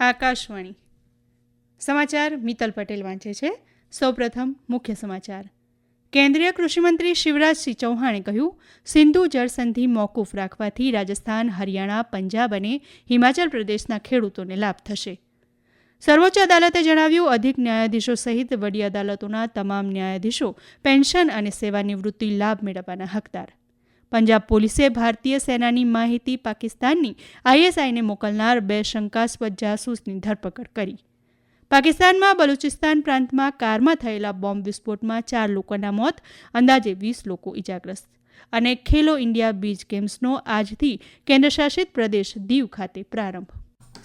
આકાશવાણી. સમાચાર મિત્તલ પટેલ વાંચે છે. સૌપ્રથમ મુખ્ય સમાચાર. કેન્દ્રીય કૃષિમંત્રી શિવરાજસિંહ ચૌહાણે કહ્યું, સિંધુ જળસંધિ મોકૂફ રાખવાથી રાજસ્થાન, હરિયાણા, પંજાબ અને હિમાચલ પ્રદેશના ખેડૂતોને લાભ થશે. સર્વોચ્ચ અદાલતે જણાવ્યું, અધિક ન્યાયાધીશો સહિત વડી અદાલતોના તમામ ન્યાયાધીશો, પેન્શન અને સેવાનિવૃત્તિ લાભ મેળવવાના હકદાર. પંજાબ પોલીસે ભારતીય સેનાની માહિતી પાકિસ્તાનની આઈએસઆઈને મોકલનાર બે શંકાસ્પદ જાસૂસની ધરપકડ કરી. પાકિસ્તાનમાં બલુચિસ્તાન પ્રાંતમાં કારમાં થયેલા બોમ્બ વિસ્ફોટમાં ચાર લોકોના મોત, અંદાજે વીસ લોકો ઇજાગ્રસ્ત અને ખેલો ઇન્ડિયા બીચ ગેમ્સનો આજથી કેન્દ્રશાસિત પ્રદેશ દીવ ખાતે પ્રારંભ.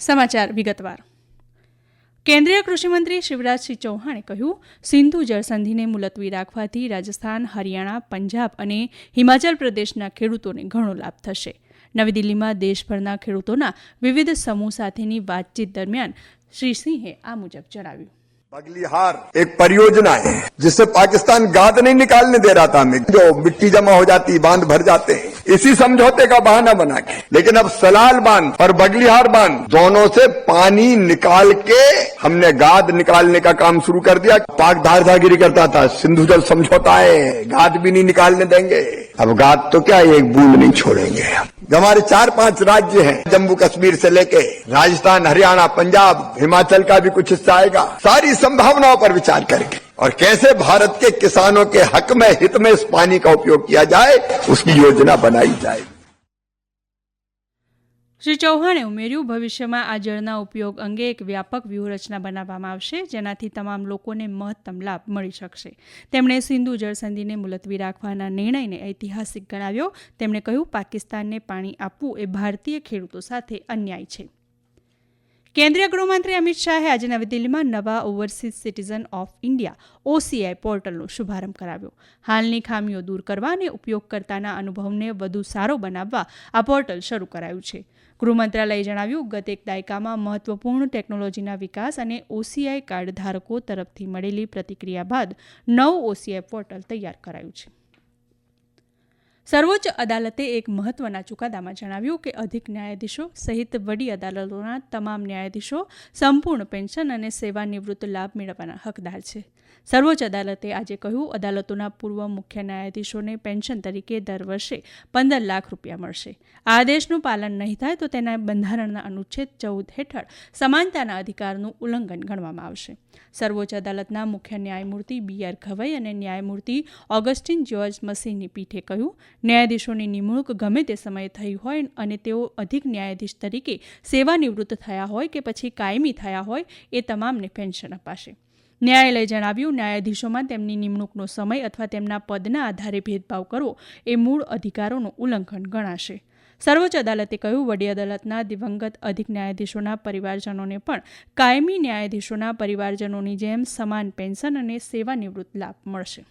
સમાચાર વિગતવાર. કેન્દ્રીય કૃષિમંત્રી શિવરાજસિંહ ચૌહાણે કહ્યું, સિંધુ જળસંધિને મુલતવી રાખવાથી રાજસ્થાન, હરિયાણા, પંજાબ અને હિમાચલ પ્રદેશના ખેડૂતોને ઘણો લાભ થશે. નવી દિલ્હીમાં દેશભરના ખેડૂતોના વિવિધ સમૂહ સાથેની વાતચીત દરમિયાન શ્રી સિંહે આ મુજબ જણાવ્યું. बगलीहार एक परियोजना है जिससे पाकिस्तान गाद नहीं निकालने दे रहा था हमें। जो मिट्टी जमा हो जाती, बाँध भर जाते हैं। इसी समझौते का बहाना बना के। लेकिन अब सलाल बाँध और बगलिहार बाँध, दोनों से पानी निकाल के हमने गाद निकालने का काम शुरू कर दिया। पाक धारधागिरी करता था, सिंधु जल समझौता है, गाद भी नहीं निकालने देंगे। अब गाद तो क्या, एक बूंद नहीं छोड़ेंगे। जो हमारे चार पाँच राज्य हैं, जम्मू कश्मीर से लेके राजस्थान, हरियाणा, पंजाब, हिमाचल का भी कुछ हिस्सा आएगा। सारी संभावनाओं पर विचार करके और कैसे भारत के किसानों के हक में, हित में इस पानी का उपयोग किया जाए, उसकी योजना बनाई जाए શ્રી ચૌહાણે ઉમેર્યું, ભવિષ્યમાં આ જળના ઉપયોગ અંગે એક વ્યાપક વ્યૂહરચના બનાવવામાં આવશે, જેનાથી તમામ લોકોને મહત્તમ લાભ મળી શકશે. તેમણે સિંધુ જળસંધિને મુલતવી રાખવાના નિર્ણયને ઐતિહાસિક ગણાવ્યો. તેમણે કહ્યું, પાકિસ્તાનને પાણી આપવું એ ભારતીય ખેડૂતો સાથે અન્યાય છે. કેન્દ્રીય ગૃહમંત્રી અમિત શાહે આજે નવી દિલ્હીમાં નવા overseas citizen of India, OCI પોર્ટલનો શુભારંભ કરાવ્યો. હાલની ખામીઓ દૂર કરવા અને ઉપયોગકર્તાના અનુભવને વધુ સારો બનાવવા આ પોર્ટલ શરૂ કરાયું છે. ગૃહ મંત્રાલયે જણાવ્યું, ગત એક દાયકામાં મહત્વપૂર્ણ ટેકનોલોજીના વિકાસ અને ઓસીઆઈ કાર્ડ ધારકો તરફથી મળેલી પ્રતિક્રિયા બાદ નવું ઓસીઆઈ પોર્ટલ તૈયાર કરાયું છે. સર્વોચ્ચ અદાલતે એક મહત્વના ચુકાદામાં જણાવ્યું કે અધિક ન્યાયાધીશો સહિત વડી અદાલતોના તમામ ન્યાયાધીશો સંપૂર્ણ પેન્શન અને સેવાનિવૃત્ત લાભ મેળવવાના હકદાર છે. સર્વોચ્ચ અદાલતે આજે કહ્યું, અદાલતોના પૂર્વ મુખ્ય ન્યાયાધીશોને પેન્શન તરીકે દર વર્ષે પંદર લાખ રૂપિયા મળશે. આ આદેશનું પાલન નહીં થાય તો તેના બંધારણના અનુચ્છેદ ચૌદ હેઠળ સમાનતાના અધિકારનું ઉલ્લંઘન ગણવામાં આવશે. સર્વોચ્ચ અદાલતના મુખ્ય ન્યાયમૂર્તિ બી આર ઘવઈ અને ન્યાયમૂર્તિ ઓગસ્ટિન જ્યોર્જ મસીની પીઠે કહ્યું, ન્યાયાધીશોની નિમણૂક ગમે તે સમયે થઈ હોય અને તેઓ અધિક ન્યાયાધીશ તરીકે સેવાનિવૃત્ત થયા હોય કે પછી કાયમી થયા હોય, એ તમામને પેન્શન અપાશે. ન્યાયાલયે જણાવ્યું, ન્યાયાધીશોમાં તેમની નિમણૂકનો સમય અથવા તેમના પદના આધારે ભેદભાવ કરવો એ મૂળ અધિકારોનું ઉલ્લંઘન ગણાશે. સર્વોચ્ચ અદાલતે કહ્યું, વડી અદાલતના દિવંગત અધિક ન્યાયાધીશોના પરિવારજનોને પણ કાયમી ન્યાયાધીશોના પરિવારજનોની જેમ સમાન પેન્શન અને સેવાનિવૃત્ત લાભ મળશે.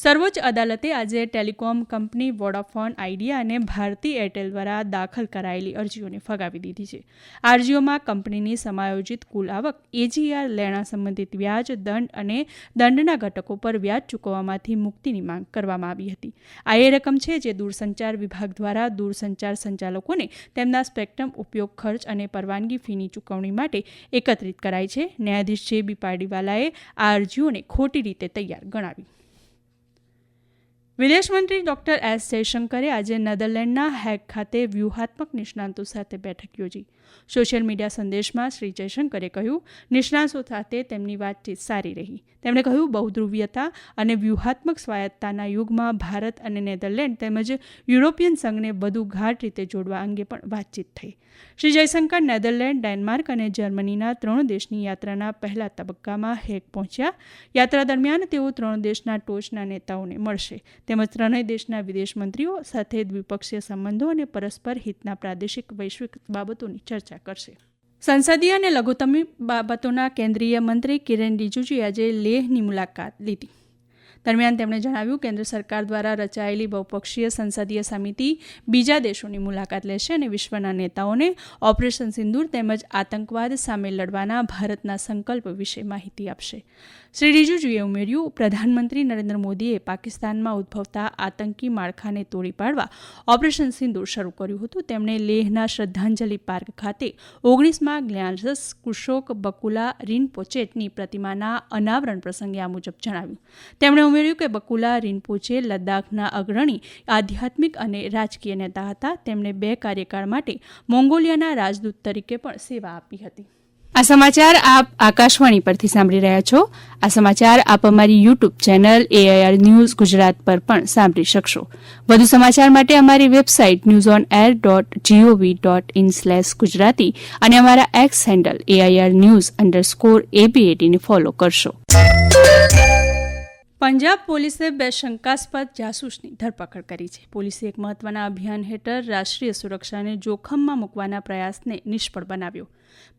સર્વોચ્ચ અદાલતે આજે ટેલિકોમ કંપની વોડાફોન, આઈડિયા અને ભારતી એરટેલ દ્વારા દાખલ કરાયેલી અરજીઓને ફગાવી દીધી છે. અરજીઓમાં કંપનીની સમાયોજિત કુલ આવક, એજીઆર, લેણા સંબંધિત વ્યાજ, દંડ અને દંડના ઘટકો પર વ્યાજ ચૂકવવામાંથી મુક્તિની માંગ કરવામાં આવી હતી. આ એ રકમ છે જે દૂરસંચાર વિભાગ દ્વારા દૂરસંચાર સંચાલકોને તેમના સ્પેક્ટ્રમ ઉપયોગ ખર્ચ અને પરવાનગી ફીની ચૂકવણી માટે એકત્રિત કરાઈ છે. ન્યાયાધીશ જે બી પાડીવાલાએ આ અરજીઓને ખોટી રીતે તૈયાર ગણાવી. વિદેશમંત્રી ડોક્ટર એસ જયશંકરે આજે નેધરલેન્ડના હેગ ખાતે વ્યૂહાત્મક નિષ્ણાંતો સાથે બેઠક યોજી. સોશિયલ મીડિયા સંદેશમાં શ્રી જયશંકરે કહ્યું, નિષ્ણાંતો સાથે તેમની વાતચીત સારી રહી. તેમણે કહ્યું, બહુધ્રુવીયતા અને વ્યૂહાત્મક સ્વાયત્તાના યુગમાં ભારત અને નેધરલેન્ડ તેમજ યુરોપિયન સંઘને વધુ ગાઢ રીતે જોડવા અંગે પણ વાતચીત થઈ. શ્રી જયશંકર નેધરલેન્ડ, ડેનમાર્ક અને જર્મનીના ત્રણ દેશની યાત્રાના પહેલા તબક્કામાં હેગ પહોંચ્યા. યાત્રા દરમિયાન તેઓ ત્રણ દેશના ટોચના નેતાઓને મળશે. તેમજ ત્રણેય દેશના વિદેશ મંત્રીઓ સાથે દ્વિપક્ષીય સંબંધો અને પરસ્પર હિતના પ્રાદેશિક વૈશ્વિક બાબતોની ચર્ચા કરશે. સંસદીય અને લઘુત્તમ બાબતોના કેન્દ્રીય મંત્રી કિરેન રિજિજુએ આજે લેહની મુલાકાત લીધી. દરમિયાન તેમણે જણાવ્યું, કેન્દ્ર સરકાર દ્વારા રચાયેલી બહુપક્ષીય સંસદીય સમિતિ બીજા દેશોની મુલાકાત લેશે અને વિશ્વના નેતાઓને ઓપરેશન સિંદૂર તેમજ આતંકવાદ સામે લડવાના ભારતના સંકલ્પ વિશે માહિતી આપશે. શ્રી રિજિજુએ ઉમેર્યું, પ્રધાનમંત્રી નરેન્દ્ર મોદીએ પાકિસ્તાનમાં ઉદ્ભવતા આતંકી માળખાને તોડી પાડવા ઓપરેશન સિંદૂર શરૂ કર્યું હતું. તેમણે લેહના શ્રદ્ધાંજલિ પાર્ક ખાતે ઓગણીસમાં ગ્લ્યાન્સસ કુશોક, બકુલા રિનપોચેટની પ્રતિમાના અનાવરણ પ્રસંગે આ મુજબ જણાવ્યું. તેમણે ઉમેર્યું કે બકુલા રિનપોચે લદ્દાખના અગ્રણી, આધ્યાત્મિક અને રાજકીય નેતા હતા. તેમણે બે કાર્યકાળ માટે મોંગોલિયાના રાજદૂત તરીકે પણ સેવા આપી હતી. આ સમાચાર આપ આકાશવાણી પરથી સાંભળી રહ્યા છો. આ સમાચાર આપ અમારી YouTube channel AIR news Gujarat પર પણ સાંભળી શકશો. વધુ સમાચાર માટે અમારી website news on air dot G O V dot in slash Gujarati અને અમારા X handle AIR news underscore એબીએટીને follow કરશો. પંજાબ પોલીસે બે શંકાસ્પદ જાસૂસની ધરપકડ કરી છે. પોલીસે એક મહત્વના અભિયાન હેઠળ રાષ્ટ્રીય સુરક્ષાને જોખમમાં મૂકવાના પ્રયાસને નિષ્ફળ બનાવ્યો.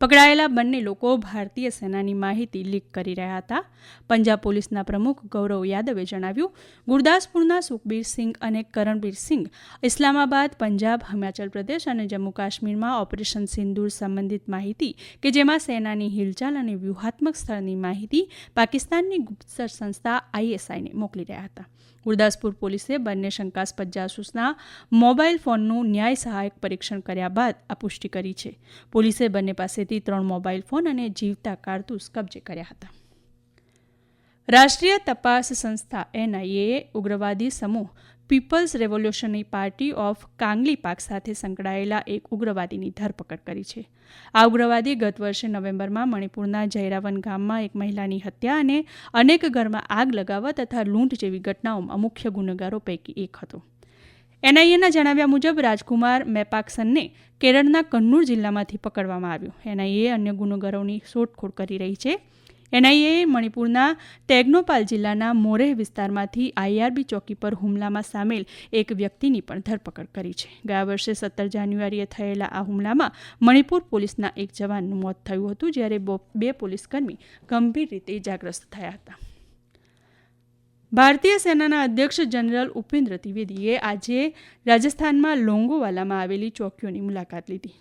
પકડાયેલા બંને લોકો ભારતીય સેનાની માહિતી લીક કરી રહ્યા હતા. પંજાબ પોલીસના પ્રમુખ ગૌરવ યાદવે જણાવ્યું, ગુરદાસપુરના સુખબીર સિંઘ અને કરણબીર સિંઘ ઇસ્લામાબાદ, પંજાબ, હિમાચલ પ્રદેશ અને જમ્મુ કાશ્મીરમાં ઓપરેશન સિંદૂર સંબંધિત માહિતી કે જેમાં સેનાની હિલચાલ અને વ્યૂહાત્મક સ્થળની માહિતી પાકિસ્તાનની ગુપ્તચર સંસ્થા આઈએસઆઈને મોકલી રહ્યા હતા. ગુરદાસપુર પોલીસે બંને શંકાસ્પદ જાસૂસના મોબાઈલ ફોનનું ન્યાય સહાયક પરીક્ષણ કર્યા બાદ આ પુષ્ટિ કરી છે. પોલીસે બંને પાસેથી ત્રણ મોબાઈલ ફોન અને જીવતા કારતૂસ કબજે કર્યા હતા. રાષ્ટ્રીય તપાસ સંસ્થા એનઆઈએ ઉગ્રવાદી સમૂહ People's revolutionary party of Kangleipak સાથે સંકળાયેલા એક ઉગ્રવાદીની ધરપકડ કરી છે. આ ઉગ્રવાદી ગત વર્ષે નવેમ્બરમાં મણિપુરના જયરાવન ગામમાં એક મહિલાની હત્યા અને અનેક ઘરમાં આગ લગાવવા તથા લૂંટ જેવી ઘટનાઓમાં મુખ્ય ગુનેગારો પૈકી એક હતો. એનઆઈએના જણાવ્યા મુજબ રાજકુમાર મેપાક્સનને કેરળના કન્નૂર જિલ્લામાંથી પકડવામાં આવ્યો. એનઆઈએ અન્ય ગુનેગારોની શોધખોળ કરી રહી છે. એનઆઈએ મણિપુરના ટેગનોપાલ જિલ્લાના મોરેહ વિસ્તારમાંથી આઈઆરબી ચોકી પર હુમલામાં સામેલ એક વ્યક્તિની પણ ધરપકડ કરી છે. ગયા વર્ષે સત્તર જાન્યુઆરીએ થયેલા આ હુમલામાં મણિપુર પોલીસના એક જવાનનું મોત થયું હતું, જ્યારે બે પોલીસકર્મી ગંભીર રીતે ઇજાગ્રસ્ત થયા હતા. ભારતીય સેનાના અધ્યક્ષ જનરલ ઉપેન્દ્ર ત્રિવેદીએ આજે રાજસ્થાનમાં લોંગોવાલામાં આવેલી ચોકીઓની મુલાકાત લીધી.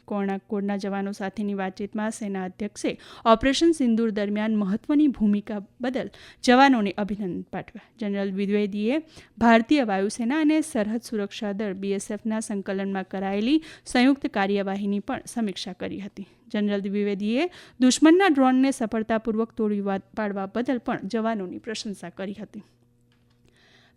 કોર્ણા જવાનો સાથેની વાતચીતમાં સેના અધ્યક્ષે ઓપરેશન સિંદૂર દરમિયાન મહત્વની ભૂમિકા બદલ જવાનોને અભિનંદન પાઠવ્યા. જનરલ દ્વિવેદીએ ભારતીય વાયુસેના અને સરહદ સુરક્ષા દળ બીએસએફના સંકલનમાં કરાયેલી સંયુક્ત કાર્યવાહીની પણ સમીક્ષા કરી હતી. જનરલ દ્વિવેદીએ દુશ્મનના ડ્રોનને સફળતાપૂર્વક તોડી પાડવા બદલ પણ જવાનોની પ્રશંસા કરી હતી.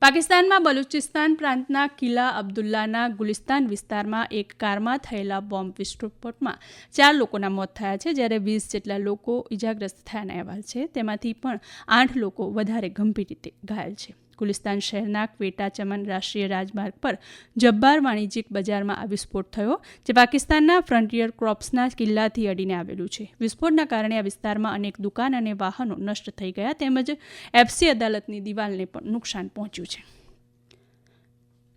પાકિસ્તાનમાં બલુચિસ્તાન પ્રાંતના કિલ્લા અબ્દુલ્લાના ગુલિસ્તાન વિસ્તારમાં એક કારમાં થયેલા બોમ્બ વિસ્ફોટમાં ચાર લોકોના મોત થયા છે. જ્યારે વીસ જેટલા લોકો ઇજાગ્રસ્ત થયાના અહેવાલ છે. તેમાંથી પણ આઠ લોકો વધારે ગંભીર રીતે ઘાયલ છે. ગુલિસ્તાન શહેરના ક્વેટા ચમન રાષ્ટ્રીય રાજમાર્ગ પર જબ્બાર વાણિજ્યિક બજારમાં આ વિસ્ફોટ થયો, જે પાકિસ્તાનના ફ્રન્ટિયર ક્રોપ્સના કિલ્લાથી અડીને આવેલું છે. વિસ્ફોટના કારણે આ વિસ્તારમાં અનેક દુકાન અને વાહનો નષ્ટ થઈ ગયા, તેમજ એફસી અદાલતની દિવાલને પણ નુકસાન પહોંચ્યું છે.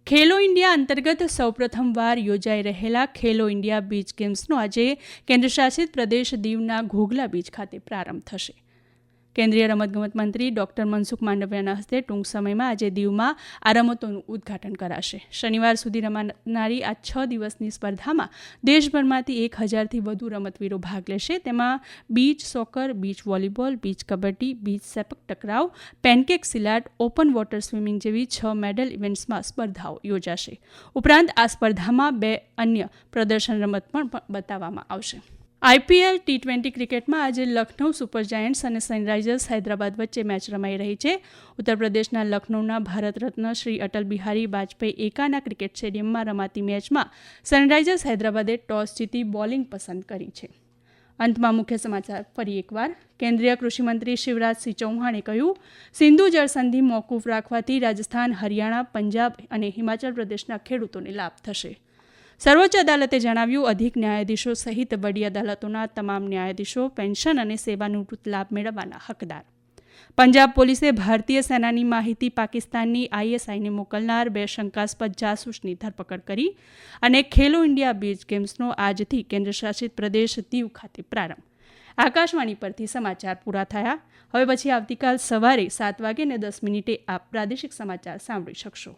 ખેલો ઇન્ડિયા અંતર્ગત સૌપ્રથમવાર યોજાઈ રહેલા ખેલો ઇન્ડિયા બીચ ગેમ્સનો આજે કેન્દ્રશાસિત પ્રદેશ દીવના ઘોઘલા બીચ ખાતે પ્રારંભ થશે. કેન્દ્રીય રમતગમત મંત્રી ડોક્ટર મનસુખ માંડવિયાના હસ્તે ટૂંક સમયમાં આજે દીવમાં આ રમતોનું ઉદ્ઘાટન કરાશે. શનિવાર સુધી રમાનારી આ છ દિવસની સ્પર્ધામાં દેશભરમાંથી એક હજારથી વધુ રમતવીરો ભાગ લેશે. તેમાં beach soccer, beach volleyball, beach kabaddi, beach sepak takraw, pencak silat, open water swimming જેવી છ મેડલ ઇવેન્ટ્સમાં સ્પર્ધાઓ યોજાશે. ઉપરાંત આ સ્પર્ધામાં બે અન્ય પ્રદર્શન રમત પણ બતાવવામાં આવશે. આઈપીએલ ટી ટ્વેન્ટી ક્રિકેટમાં આજે લખનૌ સુપર જાયન્ટ્સ અને સનરાઇઝર્સ હૈદરાબાદ વચ્ચે મેચ રમાઈ રહી છે. ઉત્તર પ્રદેશના લખનૌના ભારત રત્ન શ્રી અટલ બિહારી વાજપેયી એકાના ક્રિકેટ સ્ટેડિયમમાં રમાતી મેચમાં સનરાઇઝર્સ હૈદરાબાદે ટોસ જીતી બોલિંગ પસંદ કરી છે. અંતમાં મુખ્ય સમાચાર ફરી એકવાર. કેન્દ્રીય કૃષિમંત્રી શિવરાજસિંહ ચૌહાણે કહ્યું, સિંધુ જળસંધિ મોકૂફ રાખવાથી રાજસ્થાન, હરિયાણા, પંજાબ અને હિમાચલ પ્રદેશના ખેડૂતોને લાભ થશે. સર્વોચ્ચ અદાલતે જણાવ્યું, અધિક ન્યાયાધીશો સહિત વડી અદાલતોના તમામ ન્યાયાધીશો, પેન્શન અને સેવાનિવૃત્ત લાભ મેળવવાના હકદાર. પંજાબ પોલીસે ભારતીય સેનાની માહિતી પાકિસ્તાનની આઈએસઆઈને મોકલનાર બે શંકાસ્પદ જાસૂસની ધરપકડ કરી અને ખેલો ઇન્ડિયા બીચ ગેમ્સનો આજથી કેન્દ્રશાસિત પ્રદેશ દીવ ખાતે પ્રારંભ. આકાશવાણી પરથી સમાચાર પૂરા થયા. હવે પછી આવતીકાલ સવારે સાત વાગે ને દસ મિનિટે આપ પ્રાદેશિક સમાચાર સાંભળી શકશો.